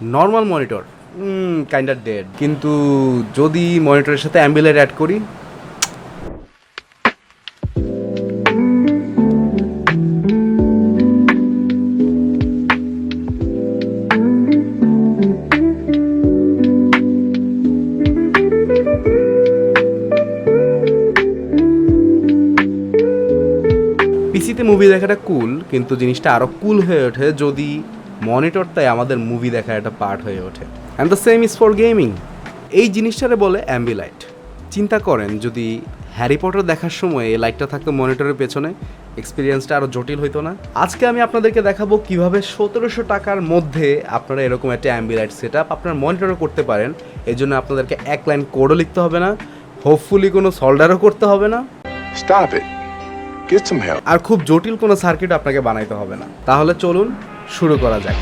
Normal monitor kind of dead কিন্তু যদি মনিটরের সাথে অ্যাম্বিলার অ্যাড করি পিসিতে মুভি দেখাটা কুল কিন্তু জিনিসটা আরও কুল হয়ে ওঠে যদি মনিটরটাই আমাদের মুভি দেখার একটা পার্ট হয়ে ওঠে। And the same is for gaming এই জিনিসটারে বলে অ্যাম্বিলাইট চিন্তা করেন যদি হ্যারি পটার দেখার সময় এই লাইটটা থাকতো মনিটরের পেছনে এক্সপিরিয়েন্সটা আরও জটিল হতো না। আজকে আমি আপনাদেরকে দেখাবো কীভাবে সতেরোশো টাকার মধ্যে আপনারা এরকম একটা অ্যাম্বিলাইট সেট আপ আপনার মনিটরও করতে পারেন। এই জন্য আপনাদেরকে এক লাইন কোডও লিখতে হবে না হোপফুলি কোনো সল্ডারও করতে হবে না। আর খুব জটিল কোনো সার্কিট আপনাকে বানাইতে হবে না। তাহলে চলুন শুরু করা যাক।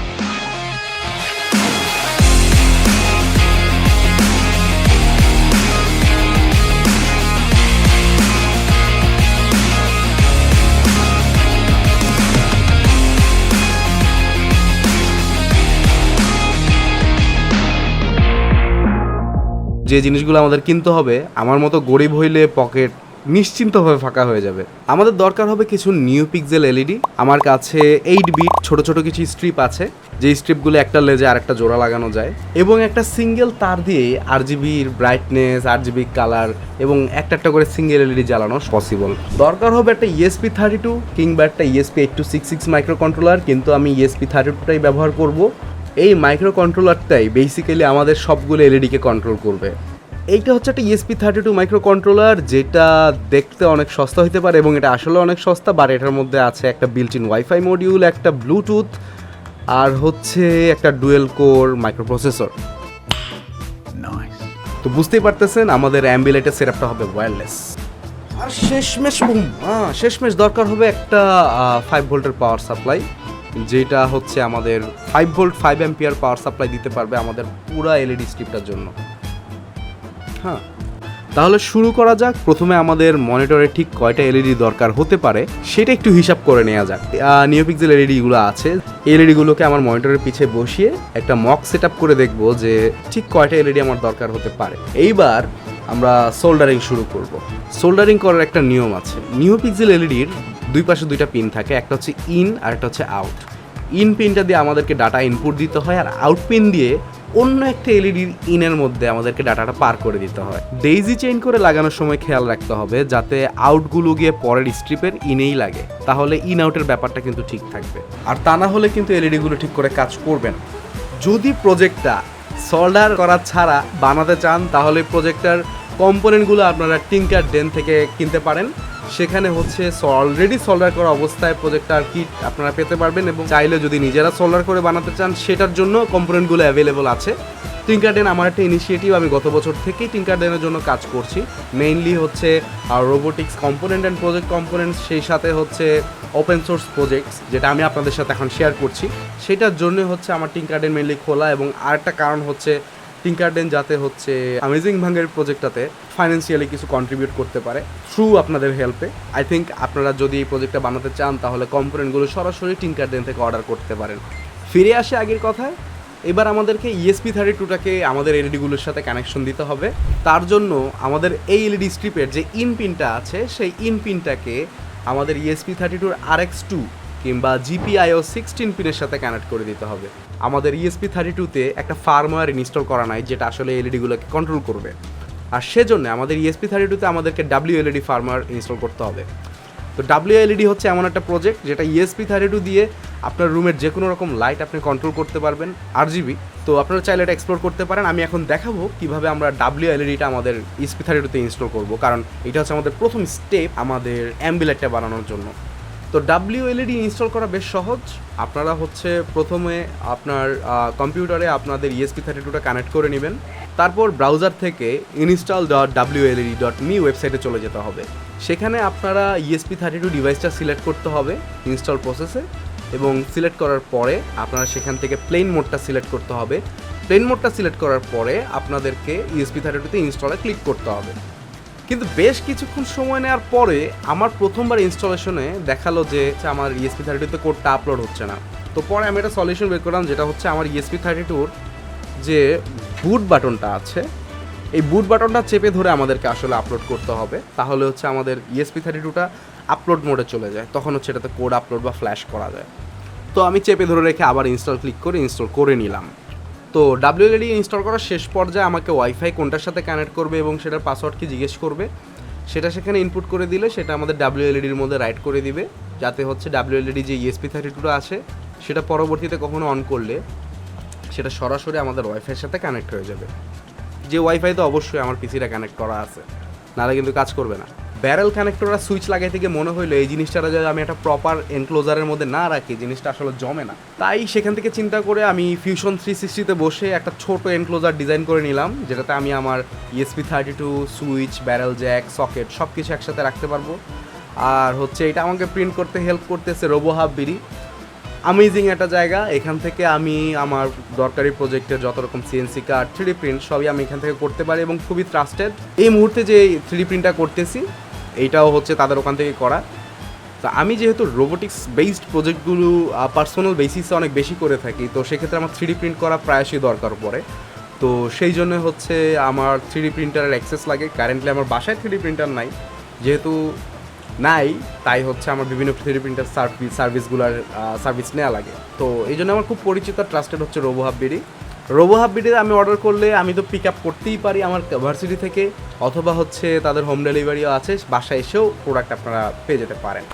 যে জিনিসগুলো আমাদের কিনতে হবে আমার মতো গরিব হইলে পকেট নিশ্চিন্তভাবে ফাঁকা হয়ে যাবে। আমাদের দরকার হবে কিছু নিউ পিক্সেল এলইডি। আমার কাছে এইট বিট ছোট ছোট কিছু স্ট্রিপ আছে। যে স্ট্রিপগুলো একটা লেজে আর একটা জোড়া লাগানো যায়। এবং একটা সিঙ্গেল তার দিয়ে আর জিবির ব্রাইটনেস আর জিবি কালার এবং একটা একটা করে সিঙ্গেল এলইডি জ্বালানো পসিবল দরকার হবে একটা ইএসপি থার্টি টু কিংবা একটা ESP eight two six six microcontroller কিন্তু আমি ইএসপি থার্টি টুটাই ব্যবহার করব। এই মাইক্রো কন্ট্রোলারটাই বেসিক্যালি আমাদের সবগুলো এলইডিকে কন্ট্রোল করবে। এইটা হচ্ছে একটা E ESP thirty two microcontroller যেটা দেখতে অনেক সস্তা হতে পারে এবং এটা আসলে অনেক সস্তা বাট এটার মধ্যে আছে একটা বিল্ট ইন ওয়াইফাই মডিউল একটা ব্লুটুথ আর হচ্ছে একটা ডুয়েল কোর মাইক্রো প্রসেসর তো বুঝতেই পারতেছেন আমাদের অ্যাম্বিলাইটের সেটআপটা হবে ওয়্যারলেস আর শেষমেশ বুম হ্যাঁ শেষমেশ দরকার হবে একটা ফাইভ ভোল্টের পাওয়ার সাপ্লাই যেটা হচ্ছে আমাদের five volt five ampere power supply দিতে পারবে আমাদের পুরা এলইডি স্ট্রিপটার জন্য। হ্যাঁ। তাহলে শুরু করা যাক। প্রথমে আমাদের মনিটরে ঠিক কয়টা এলইডি দরকার হতে পারে সেটা একটু হিসাব করে নেওয়া যাক। নিওপিক্সেল এলইডিগুলো আছে। এলইডিগুলোকে আমার মনিটরের পিছে বসিয়ে একটা মক সেট করে দেখব যে ঠিক কয়টা এলইডি আমার দরকার হতে পারে। এইবার আমরা সোল্ডারিং শুরু করব। সোল্ডারিং করার একটা নিয়ম আছে। নিওপিক্সেল এলইডির দুই পাশে দুইটা পিন থাকে, একটা হচ্ছে ইন আর একটা হচ্ছে আউট। ইন পিনটা দিয়ে আমাদেরকে ডাটা ইনপুট দিতে হয় আর আউট পিন দিয়ে অন্য একটা এলইডির ইনের মধ্যে আমাদেরকে ডাটাটা পার করে দিতে হয়। ডেইজি চেইন করে লাগানোর সময় খেয়াল রাখতে হবে যাতে আউটগুলো গিয়ে পরের স্ট্রিপের ইনেই লাগে। তাহলে ইন আউটের ব্যাপারটা কিন্তু ঠিক থাকবে। আর তা না হলে কিন্তু এলইডিগুলো ঠিক করে কাজ করবে না। যদি প্রজেক্টটা সল্ডার করা ছাড়া বানাতে চান, তাহলে প্রজেক্টার কম্পোনেন্টগুলো আপনারা টিঙ্কার ডেন থেকে কিনতে পারেন। সেখানে হচ্ছে অলরেডি সোল্ডার করা অবস্থায় প্রজেক্টার কিট আপনারা পেতে পারবেন এবং চাইলে যদি নিজেরা সোল্ডার করে বানাতে চান, সেটার জন্য কম্পোনেন্টগুলো অ্যাভেলেবল আছে। টিঙ্কারডেন আমার একটা ইনিশিয়েটিভ আমি গত বছর থেকেই টিঙ্কারডেনের জন্য কাজ করছি। মেইনলি হচ্ছে robotics component and project components সেই সাথে হচ্ছে ওপেন সোর্স প্রজেক্টস যেটা আমি আপনাদের সাথে এখন শেয়ার করছি। সেটার জন্য হচ্ছে আমার টিঙ্কারডেন মেইনলি খোলা এবং আরেকটা কারণ হচ্ছে টিঙ্কারডেন যাতে হচ্ছে অ্যামেজিং ভাঙ্গের প্রজেক্টটাতে ফাইন্যান্সিয়ালি কিছু কন্ট্রিবিউট করতে পারে থ্রু আপনাদের হেল্পে আই থিঙ্ক আপনারা যদি এই প্রজেক্টটা বানাতে চান, তাহলে কম্পোনেন্টগুলো সরাসরি টিঙ্কারডেন থেকে অর্ডার করতে পারেন। ফিরে আসে আগের কথায়। এবার আমাদেরকে ইএসপি থার্টি টুটাকে আমাদের এলইডিগুলোর সাথে কানেকশন দিতে হবে। তার জন্য আমাদের এই এলইডি স্ট্রিপের যে ইন পিনটা আছে, সেই ইন পিনটাকে আমাদের ইএসপি থার্টি টুর আর এক্স টু কিংবা জিপিআইও সিক্সটিন পিনের সাথে কানেক্ট করে দিতে হবে। আমাদের E ইএসপি থার্টি টুতে একটা ফার্মওয়্যার ইনস্টল করা নাই, যেটা আসলে এলইডিগুলোকে কন্ট্রোল করবে। আর সেজন্য আমাদের E ইএসপি থার্টি টুতে আমাদেরকে ডাব্লিউ এলইডি ফার্মওয়্যার ইনস্টল করতে হবে। তো ডাব্লিউ এলইডি হচ্ছে এমন একটা প্রজেক্ট যেটা E ইএসপি থার্টি টু দিয়ে আপনার রুমের যে কোনো রকম লাইট আপনি কন্ট্রোল করতে পারবেন আর জিবি তো আপনারা চাইলে এটা এক্সপ্লোর করতে পারেন। আমি এখন দেখাবো কীভাবে আমরা ডাব্লিউ এলইডিটা আমাদের E ইএসপি থার্টি টুতে ইনস্টল করব, কারণ এটা হচ্ছে আমাদের প্রথম স্টেপ আমাদের অ্যাম্বুলেটটা বানানোর জন্য। তো ডাব্লিউ এলইডি ইনস্টল করা বেশ সহজ। আপনারা হচ্ছে প্রথমে আপনার কম্পিউটারে আপনাদের ইএসপি থার্টি টুটা কানেক্ট করে নেবেন। তারপর ব্রাউজার থেকে install dot W LED dot me ওয়েবসাইটে চলে যেতে হবে। সেখানে আপনারা ইএসপি থার্টি টু ডিভাইসটা সিলেক্ট করতে হবে ইনস্টল প্রসেসে এবং সিলেক্ট করার পরে আপনারা সেখান থেকে প্লেন মোডটা সিলেক্ট করতে হবে। প্লেন মোডটা সিলেক্ট করার পরে আপনাদেরকে ইএসপি থার্টি টুতে ইনস্টলে ক্লিক করতে হবে। কিন্তু বেশ কিছুক্ষণ সময় নেওয়ার পরে আমার প্রথমবার ইনস্টলেশনে দেখাল যে হচ্ছে আমার ইএসপি থার্টিতে কোডটা আপলোড হচ্ছে না। তো পরে আমি একটা সলিউশন বের করলাম, যেটা হচ্ছে আমার ইএসপি থার্টি টুর যে বুট বাটনটা আছে, এই বুট বাটনটা চেপে ধরে আমাদেরকে আসলে আপলোড করতে হবে। তাহলে হচ্ছে আমাদের ইএসপি থার্টি টুটা আপলোড মোডে চলে যায়। তখন হচ্ছে এটাতে কোড আপলোড বা ফ্ল্যাশ করা যায়। তো আমি চেপে ধরে রেখে আবার ইনস্টল ক্লিক করে ইনস্টল করে নিলাম। তো ডাব্লিউএলডি ইনস্টল করার শেষ পর্যায়ে আমাকে ওয়াইফাই কোনটার সাথে কানেক্ট করবে এবং সেটার পাসওয়ার্ড কি জিজ্ঞেস করবে, সেটা সেখানে ইনপুট করে দিলে সেটা আমাদের ডাব্লিউএলইডির মধ্যে রাইট করে দিবে, যাতে হচ্ছে ডাব্লিউএলইডি যে E ইএসপি থার্টি টুটা আছে, সেটা পরবর্তীতে কখনো অন করলে সেটা সরাসরি আমাদের ওয়াইফাইয়ের সাথে কানেক্ট হয়ে যাবে। যে ওয়াইফাই তো অবশ্যই আমার পিসিটা কানেক্ট করা আছে, নাহলে কিন্তু কাজ করবে না। ব্যারেল কানেক্টর আর সুইচ লাগাই থেকে মনে হইল এই জিনিসটা যদি আমি একটা প্রপার এনক্লোজারের মধ্যে না রাখি, জিনিসটা আসলে জমে না। তাই সেখান থেকে চিন্তা করে আমি ফিউশন থ্রি সিক্সটিতে বসে একটা ছোট এনক্লোজার ডিজাইন করে নিলাম, যেটাতে আমি আমার ESP thirty two switch barrel jack socket সব কিছু একসাথে রাখতে পারব। আর হচ্ছে এটা আমাকে প্রিন্ট করতে হেল্প করতেছে রোবো হাব বিডি আমেজিং একটা জায়গা। এখান থেকে আমি আমার দরকারি প্রজেক্টের যত রকম সিএনসি কার্ড থ্রি প্রিন্ট সবই আমি এখান থেকে করতে পারি এবং খুবই ট্রাস্টেড এই মুহূর্তে যে থ্রি প্রিন্টটা করতেছি এইটাও হচ্ছে তাদের ওখান থেকে করা। তো আমি যেহেতু রোবোটিক্স বেসড প্রজেক্টগুলো পার্সোনাল বেসিসে অনেক বেশি করে থাকি, তো সেক্ষেত্রে আমার থ্রি প্রিন্ট করা প্রায়শই দরকার পড়ে। তো সেই জন্য হচ্ছে আমার থ্রি প্রিন্টারের অ্যাক্সেস লাগে। কারেন্টলি আমার বাসায় থ্রি প্রিন্টার নাই। যেহেতু নাই, তাই হচ্ছে আমার বিভিন্ন থ্রি প্রিন্টার সার্ভিস সার্ভিসগুলোর সার্ভিস নেওয়া লাগে। তো এই জন্য আমার খুব পরিচিত ট্রাস্টেড হচ্ছে Robo Hub BD. Robo Hub বিডিতে আমি অর্ডার করলে আমি তো পিক আপ করতেই পারি আমার ভার্সিটি থেকে, অথবা হচ্ছে তাদের হোম ডেলিভারিও আছে, বাসায় এসেও প্রোডাক্ট আপনারা পেয়ে যেতে পারেন।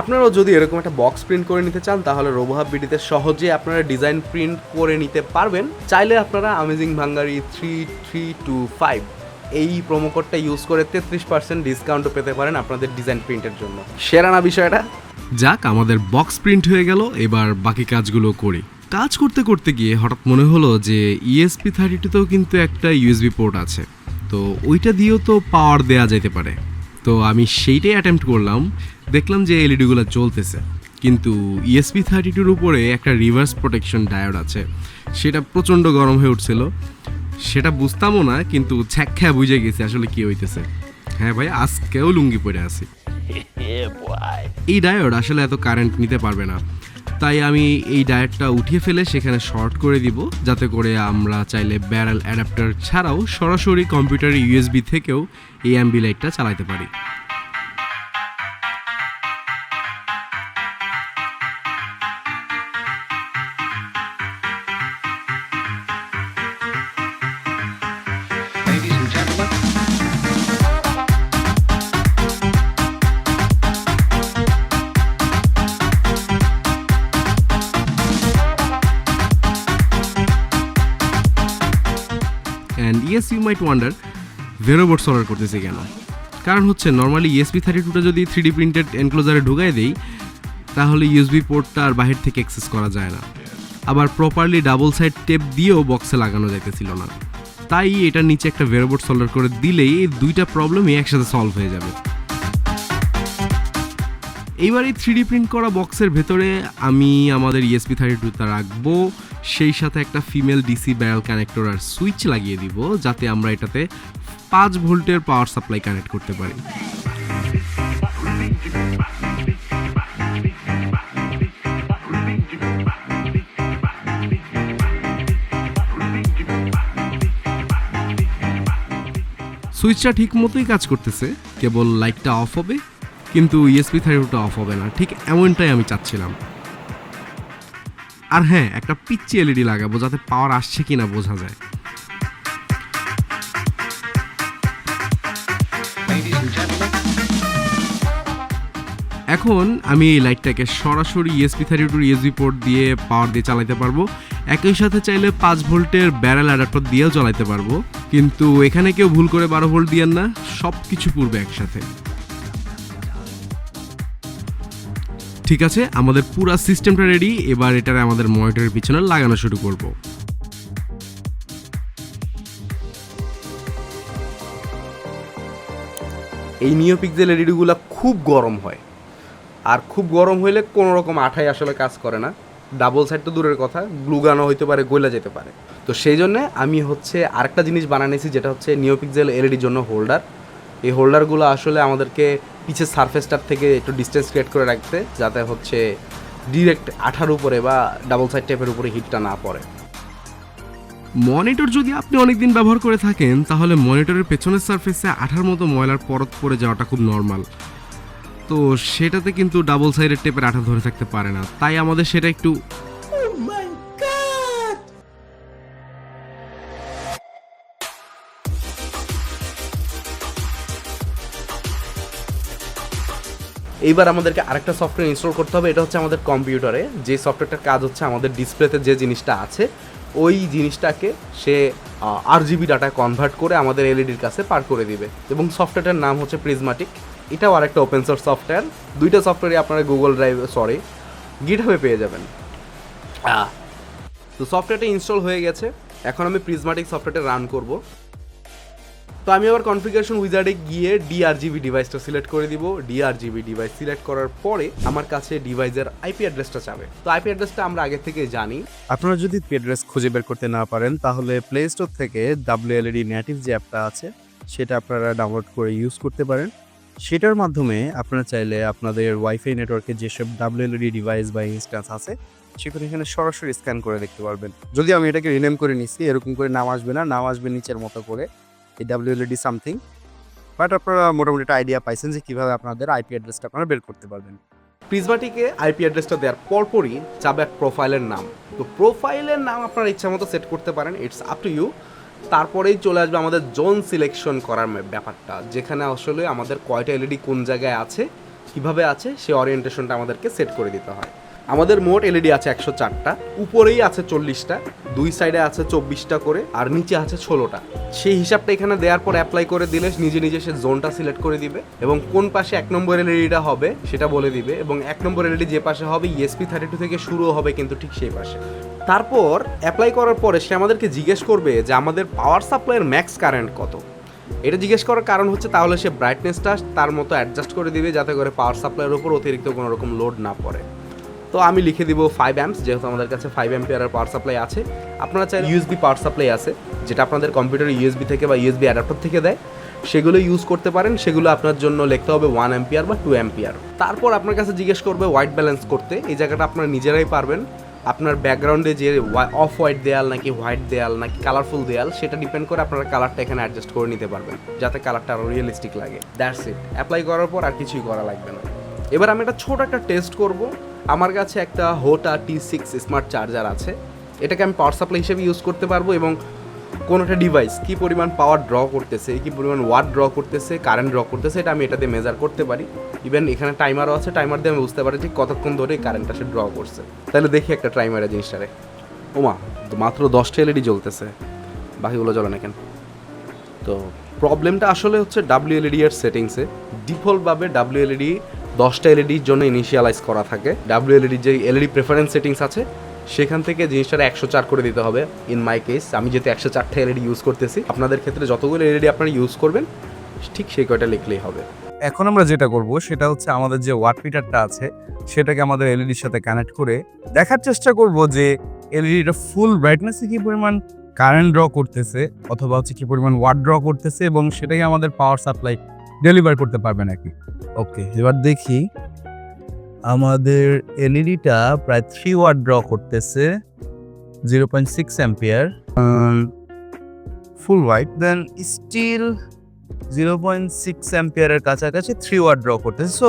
আপনারাও যদি এরকম একটা বক্স প্রিন্ট করে নিতে চান, তাহলে রোবোহাব বিডিতে সহজে আপনারা ডিজাইন প্রিন্ট করে নিতে পারবেন। চাইলে আপনারা amazing ভাঙ্গারি three three two five এই প্রোমো কোডটা ইউজ করে তেত্রিশ পার্সেন্ট ডিসকাউন্টও পেতে পারেন আপনাদের ডিজাইন প্রিন্টের জন্য। সেরা না বিষয়টা? যাক, আমাদের বক্স প্রিন্ট হয়ে গেল, এবার বাকি কাজগুলো করি। কাজ করতে করতে গিয়ে হঠাৎ মনে হলো যে E ইএসপি থার্টি টুতেও কিন্তু একটা ইউএসবি পোর্ট আছে। তো ওইটা দিয়েও তো পাওয়ার দেয়া যেতে পারে। তো আমি সেইটাই অ্যাটেম্প্ট করলাম, দেখলাম যে এলইডিগুলো চলতেছে। কিন্তু E ইএসপি থার্টি টুর উপরে একটা রিভার্স প্রোটেকশন ডায়োড আছে। সেটা প্রচণ্ড গরম হয়ে উঠছিল। সেটা বুঝতামও না কিন্তু ছ্যাক বুঝে গেছি আসলে কি হইতেছে। হ্যাঁ ভাই আজকেও লুঙ্গি পরে আছি। এই ডায়োড আসলে এত কারেন্ট নিতে পারবে না। তাই আমি এই ডায়েটটা উঠিয়ে ফেলে সেখানে শর্ট করে দিব যাতে করে আমরা চাইলে ব্যারেল অ্যাডাপ্টার ছাড়াও সরাসরি কম্পিউটার ইউএসবি থেকেও এই অ্যাম্বি লাইটটা চালাতে পারি। Yes you might wonder veroboard order করতেছি কেন? কারণ হচ্ছে নর্মালি ইএসপি থার্টি টুটা যদি থ্রি ডি প্রিন্টেড এনক্লোজারে ঢুকাই দেই, তাহলে ইউএসবি পোর্টটা আর বাহির থেকে অ্যাক্সেস করা যায় না। আবার প্রপারলি ডাবল সাইড টেপ দিয়েও বক্সে লাগানো যাইতেছিল না। তাই এটার নিচে একটা ভেরোবোর্ড সোল্ডার করে দিলেই এই দুইটা প্রবলেমই একসাথে সলভ হয়ে যাবে। এইবার এই থ্রি প্রিন্ট করা বক্সের ভেতরে আমি, আমাদের ইএসপি থার্টি টুটা রাখব। সেই সাথে একটা ফিমেল ডিসি ব্যারেল কানেক্টর আর সুইচ লাগিয়ে দিব, যাতে আমরা এটাতে পাঁচ ভোল্টের পাওয়ার সাপ্লাই কানেক্ট করতে পারি। সুইচটা ঠিক মতোই কাজ করতেছে, কেবল লাইটটা অফ হবে, কিন্তু ইএসপি থার্টিটা অফ হবে না, ঠিক এমনটাই আমি চাচ্ছিলাম। আর হ্যাঁ একটা পিচ্ছি এলইডি লাগাবো যাতে পাওয়ার আসছে কিনা বোঝা যায়। এখন আমি এই লাইটটাকে সরাসরি ইএসপি থার্টি টুর ইউএসবি পোর্ট দিয়ে পাওয়ার দিয়ে চালাতে পারব। একই সাথে চাইলে পাঁচ ভোল্টের ব্যারেল অ্যাডাপ্টার দিয়েও চালাতে পারব। কিন্তু এখানে কেউ ভুল করে বারো ভোল্ট দিয়েন না সব কিছু পূর্বে একসাথে। ঠিক আছে? আমাদের পুরো সিস্টেমটা রেডি এবার এটারে আমাদের মনিটরের পিছনে লাগানো শুরু করব। এই নিওপিক্সেল এলইডিগুলো খুব গরম হয়। আর খুব গরম হইলে কোনো রকম আঠাই আসলে কাজ করে না। ডাবল সাইড তো দূরের কথা গ্লুগানো হইতে পারে, গইলা যেতে পারে। তো সেই জন্য আমি হচ্ছে আরেকটা জিনিস বানানিয়েছি যেটা হচ্ছে নিওপিক্সেল এলইডির জন্য হোল্ডার এই হোল্ডারগুলো আসলে আমাদেরকে পিছের সারফেসটার থেকে একটু ডিস্টেন্স ক্রিয়েট করে রাখতে, যাতে হচ্ছে ডিরেক্ট আঠার উপরে বা ডাবল সাইড টেপের উপরে হিটটা না পড়ে। মনিটর যদি আপনি অনেকদিন ব্যবহার করে থাকেন, তাহলে মনিটরের পেছনের সারফেসে আঠার মতো ময়লার পরত পড়ে যাওয়াটা খুব নর্মাল তো সেটাতে কিন্তু ডাবল সাইডের টেপের আঠা ধরে থাকতে পারে না। তাই আমাদের সেটা একটু এইবার আমাদেরকে আরেকটা সফটওয়্যার ইনস্টল করতে হবে এটা হচ্ছে আমাদের কম্পিউটারে যে সফটওয়্যারটার কাজ হচ্ছে আমাদের ডিসপ্লেতে যে জিনিসটা আছে ওই জিনিসটাকে সে আর জিবি ডাটায় কনভার্ট করে আমাদের এলইডির কাছে পার করে দিবে। এবং সফটওয়্যারটার নাম হচ্ছে প্রিজমাটিক এটাও আরেকটা ওপেন সোর্স সফটওয়্যার দুইটা সফটওয়্যারই আপনারা গুগল ড্রাইভ সরি গিটহাবে পেয়ে যাবেন। তো সফটওয়্যারটা ইনস্টল হয়ে গেছে। এখন আমি প্রিজমাটিক সফটওয়্যারটা রান করব। তো আমি আবার কনফিগারেশন উইজার্ডে গিয়ে ডিআরজিবি ডিভাইসটা সিলেক্ট করে দিব। ডিআরজিবি ডিভাইস সিলেক্ট করার পরে আমার কাছে ডিভাইসের আইপি অ্যাড্রেসটা চাবে। তো আইপি অ্যাড্রেসটা আমরা আগে থেকে জানি। আপনারা যদি পেড্রেস খুঁজে বের করতে না পারেন, তাহলে প্লে স্টোর থেকে ডাব্লিউএলইডি নেটিভ যে অ্যাপটা আছে, সেটা আপনারা ডাউনলোড করে ইউজ করতে পারেন। সেটার মাধ্যমে আপনারা চাইলে আপনাদের ওয়াইফাই নেটওয়ার্কে যেসব ডাব্লিউএলইডি ডিভাইস বা ইনস্ট্যান্স আছে সেখানে এখানে সরাসরি স্ক্যান করে দেখতে পারবেন। যদি আমি এটাকে রিনেম করে নিচ্ছি এরকম করে নাম আসবে না, নাম আসবে নিচের মতো করে। এই ডাব্লিউএলইডি সামথিং বাট আপনারা মোটামুটি একটা আইডিয়া পাইছেন যে কীভাবে আপনাদের আইপি অ্যাড্রেসটা আপনারা বের করতে পারবেন। প্রিজমাটিকে আইপি অ্যাড্রেসটা দেওয়ার পরপরই চাবে এক প্রোফাইলের নাম। তো প্রোফাইলের নাম আপনার ইচ্ছা মতো সেট করতে পারেন ইটস আপ টু ইউ তারপরেই চলে আসবে আমাদের জোন সিলেকশন করার ব্যাপারটা, যেখানে আসলে আমাদের কয়টা এলইডি কোন জায়গায় আছে, কীভাবে আছে, সে অরিয়েন্টেশনটা আমাদেরকে সেট করে দিতে হয়। আমাদের মোট এলইডি আছে একশো চারটা, উপরেই আছে চল্লিশটা, দুই সাইডে আছে চব্বিশটা করে, আর নিচে আছে ষোলোটা। সেই হিসাবটা এখানে দেওয়ার পর অ্যাপ্লাই করে দিলে নিজে নিজে সে জোনটা সিলেক্ট করে দিবে এবং কোন পাশে এক নম্বর এলইডিটা হবে সেটা বলে দিবে এবং এক নম্বর এলইডি যে পাশে হবে ইএসপি থার্টি টু থেকে শুরু হবে কিন্তু ঠিক সেই পাশে। তারপর অ্যাপ্লাই করার পরে সে আমাদেরকে জিজ্ঞেস করবে যে আমাদের পাওয়ার সাপ্লাইয়ের ম্যাক্স কারেন্ট কত? এটা জিজ্ঞেস করার কারণ হচ্ছে তাহলে সে ব্রাইটনেসটা তার মতো অ্যাডজাস্ট করে দিবে যাতে করে পাওয়ার সাপ্লাইয়ের উপর অতিরিক্ত কোনো রকম লোড না পড়ে। তো আমি লিখে দিব ফাইভ অ্যাম্পস যেহেতু আমাদের কাছে ফাইভ অ্যাম্পিয়ারের পাওয়ার সাপ্লাই আছে। আপনারা চাইলে ইউএসবি পাওয়ার সাপ্লাই আছে, যেটা আপনাদের কম্পিউটার ইউএসবি থেকে বা ইউএসবি অ্যাডাপ্টার থেকে দেয়। সেগুলো ইউজ করতে পারেন, সেগুলো আপনার জন্য লিখতে হবে ওয়ান অ্যাম্পিয়ার বা টু অ্যাম্পিয়ার তারপর আপনার কাছে জিজ্ঞেস করবে হোয়াইট ব্যালেন্স করতে। এই জায়গাটা আপনারা নিজেরাই পারবেন। আপনার ব্যাকগ্রাউন্ডে যে অফ হোয়াইট দেয়াল নাকি হোয়াইট দেয়াল নাকি কালারফুল দেয়াল, সেটা ডিপেন্ড করে আপনারা কালারটা এখানে অ্যাডজাস্ট করে নিতে পারবেন, যাতে কালারটা আরও রিয়েলিস্টিক লাগে। দ্যাটস ইট অ্যাপ্লাই করার পর আর কিছুই করা লাগবে না। এবার আমি একটা ছোট একটা টেস্ট করব। আমার কাছে একটা Hota T six smart charger আছে। এটাকে আমি পাওয়ার সাপ্লাই হিসেবে ইউজ করতে পারব এবং কোনো একটা ডিভাইস কী পরিমাণ পাওয়ার ড্র করতেছে, কী পরিমাণ ওয়াট ড্র করতেছে কারেন্ট ড্র করতেছে, এটা আমি এটাতে মেজার করতে পারি। ইভেন এখানে টাইমারও আছে টাইমার দিয়ে আমি বুঝতে পারি যে কতক্ষণ ধরে কারেন্টটা সে ড্র করছে। তাহলে দেখি একটা টাইমারের জিনিসটারে ওমা, মাত্র দশটা এলইডি জ্বলতেছে। বাকিগুলো জ্বলে না কেন? তো প্রবলেমটা আসলে হচ্ছে ডাব্লিউএলইডি এর সেটিংসে ডিফল্টভাবে ডাব্লিউ ডাব্লিউএলইডি দশটা এলইডির জন্য ইনিশিয়ালাইজ করা থাকে। ডাব্লিউএলইডি যে এলইডি প্রেফারেন্স সেটিংস আছে, সেখান থেকে জিনিসটা একশো চার করে দিতে হবে। ইন মাই কেস আমি যেহেতু একশো চারটা এলইডি ইউজ করতেছি, আপনাদের ক্ষেত্রে যতগুলো এলইডি আপনারা ইউজ করবেন, ঠিক সেই কয়টা লিখলেই হবে। এখন আমরা যেটা করব, সেটা হচ্ছে আমাদের যে ওয়াট মিটারটা আছে, সেটাকে আমাদের এলইডির সাথে কানেক্ট করে দেখার চেষ্টা করব যে এলইডিটা ফুল ব্রাইটনেসে কি পরিমাণ কারেন্ট ড্র করতেছে, অথবা হচ্ছে কি পরিমাণ ওয়াট ড্র করতেছে, এবং সেটাই আমাদের পাওয়ার সাপ্লাই ডেলিভার করতে পারবে নাকি? ওকে এবার দেখি। আমাদের এলইডিটা প্রায় থ্রি ওয়াট ড্র করতেছে zero point six ampere full white then still zero point six অ্যাম্পিয়ারের কাছাকাছি থ্রি ওয়াট ড্র করতেছে so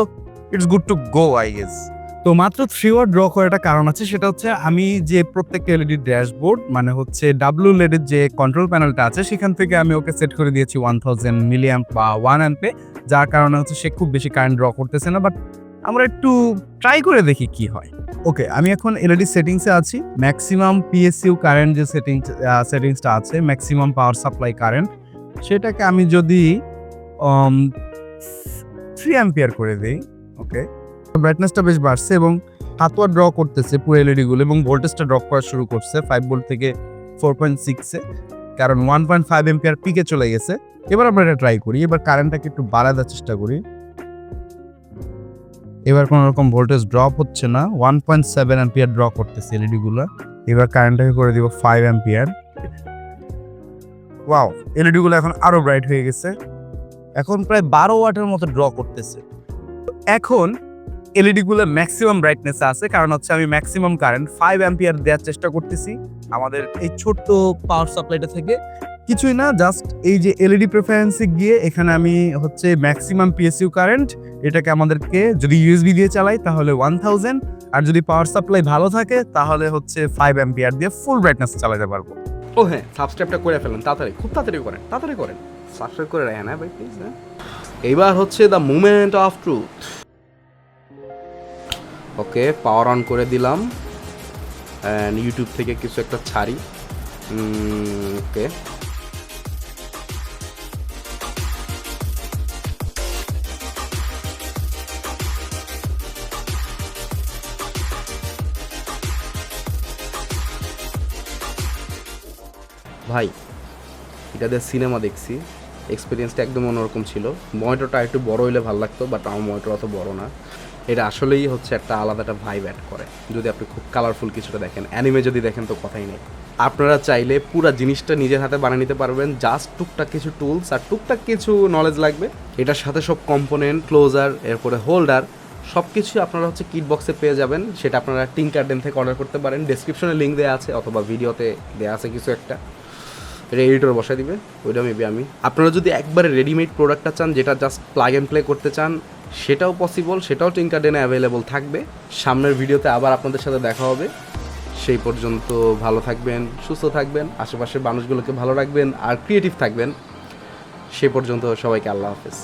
it's good to go I guess তো মাত্র থ্রি ওয়াট ড্র করার একটা কারণ আছে, সেটা হচ্ছে আমি যে প্রত্যেকটা এলইডি ড্যাশবোর্ড মানে হচ্ছে ডাব্লু লেডের যে কন্ট্রোল প্যানেলটা আছে, সেখান থেকে আমি ওকে সেট করে দিয়েছি ওয়ান থাউজেন্ড মিলিয়াম্প বা ওয়ান অ্যাম্পে যার কারণে হচ্ছে সে খুব বেশি কারেন্ট ড্র করতেছে না বাট আমরা একটু ট্রাই করে দেখি কি হয়। ওকে আমি এখন এলইডি সেটিংসে আছি ম্যাক্সিমাম পিএসইউ কারেন্ট যে সেটিংস সেটিংসটা আছে ম্যাক্সিমাম পাওয়ার সাপ্লাই কারেন্ট সেটাকে আমি যদি থ্রি অ্যাম্পিয়ার করে দিই ওকে ব্রাইটনেসটা বেশ বাড়ছে এবং হাতোয়া ড্র করতেছে পুরো এলইডি গুলো এবং ভোল্টেজটা ড্রপ করা শুরু করছে ফাইভ ভোল্ট থেকে ফোর পয়েন্ট সিক্সে কারণ ওয়ান পয়েন্ট ফাইভ এম্পিয়ার পিকে চলে গেছে। এবার আমরা এটা ট্রাই করি। এবার কারেন্টটাকে একটু বাড়ানোর চেষ্টা করি। এবার কোনো রকম ভোল্টেজ ড্রপ হচ্ছে না। One point seven ampere draw করতেছে এলইডি গুলো এবার কারেন্টটাকে করে দিব ফাইভ অ্যাম্পিয়ার ওয়াও এলইডি গুলো এখন আরও ব্রাইট হয়ে গেছে। এখন প্রায় বারো ওয়াটের মতো ড্র করতেছে। এখন এলইডি গুলো ম্যাক্সিমাম ব্রাইটনেস আছে, কারণ হচ্ছে আমি ম্যাক্সিমাম কারেন্ট ফাইভ অ্যাম্পিয়ার দেওয়ার চেষ্টা করতেছি আমাদের এই ছোট্ট পাওয়ার সাপ্লাইটা থেকে। কিছুই না জাস্ট এই যে এলইডি প্রেফারেন্সে গিয়ে এখানে আমি হচ্ছে ম্যাক্সিমাম পিএসইউ কারেন্ট এটাকে আমাদেরকে যদি ইউএসবি দিয়ে চালাই তাহলে ওয়ান থাউজেন্ড আর যদি পাওয়ার সাপ্লাই ভালো থাকে তাহলে হচ্ছে ফাইভ অ্যাম্পিয়ার দিয়ে ফুল ব্রাইটনেস চালাতে পারব। ও হ্যাঁ সাবস্ক্রাইবটা করে ফেলেন, তাড়াতাড়ি, খুব তাড়াতাড়ি করেন তাড়াতাড়ি করেন। সাবস্ক্রাইব করে রাখেন হ্যাঁ ভাই প্লিজ হ্যাঁ। এইবার হচ্ছে the moment of truth okay power on করে দিলাম। অ্যান্ড ইউটিউব থেকে কিছু একটা ছাড়ি। ওকে। ভাই, এটা দিয়ে সিনেমা দেখছি। এক্সপিরিয়েন্সটা একদম অন্যরকম ছিল। মনিটরটা একটু বড় হইলে ভালো লাগতো বাট আমার মনিটর অত বড় না। এটা আসলেই হচ্ছে একটা আলাদা একটা ভাইব অ্যাড করে। যদি আপনি খুব কালারফুল কিছুটা দেখেন অ্যানিমে যদি দেখেন তো কথাই নেই। আপনারা চাইলে পুরো জিনিসটা নিজের হাতে বানিয়ে নিতে পারবেন জাস্ট টুকটাক কিছু টুলস আর টুকটাক কিছু নলেজ লাগবে। এটার সাথে সব কম্পোনেন্ট ক্লোজার এরপরে হোল্ডার সব কিছু আপনারা হচ্ছে কিট বক্সে পেয়ে যাবেন। সেটা আপনারা টিং গার্ডেন থেকে অর্ডার করতে পারেন। ডেসক্রিপশনে লিঙ্ক দেওয়া আছে, অথবা ভিডিওতে দেওয়া আছে কিছু একটা। এটা এডিটর বসাই দিবে, ওইটা মেবি আমি। আপনারা যদি একবারে রেডিমেড প্রোডাক্টটা চান, যেটা জাস্ট প্লাগ অ্যান্ড প্লে করতে চান সেটাও পসিবল সেটাও টিঙ্কারডেনে অ্যাভেলেবল থাকবে। সামনের ভিডিওতে আবার আপনাদের সাথে দেখা হবে। সেই পর্যন্ত ভালো থাকবেন, সুস্থ থাকবেন, আশেপাশের মানুষগুলোকে ভালো রাখবেন, আর ক্রিয়েটিভ থাকবেন। সেই পর্যন্ত সবাইকে আল্লাহ হাফেজ।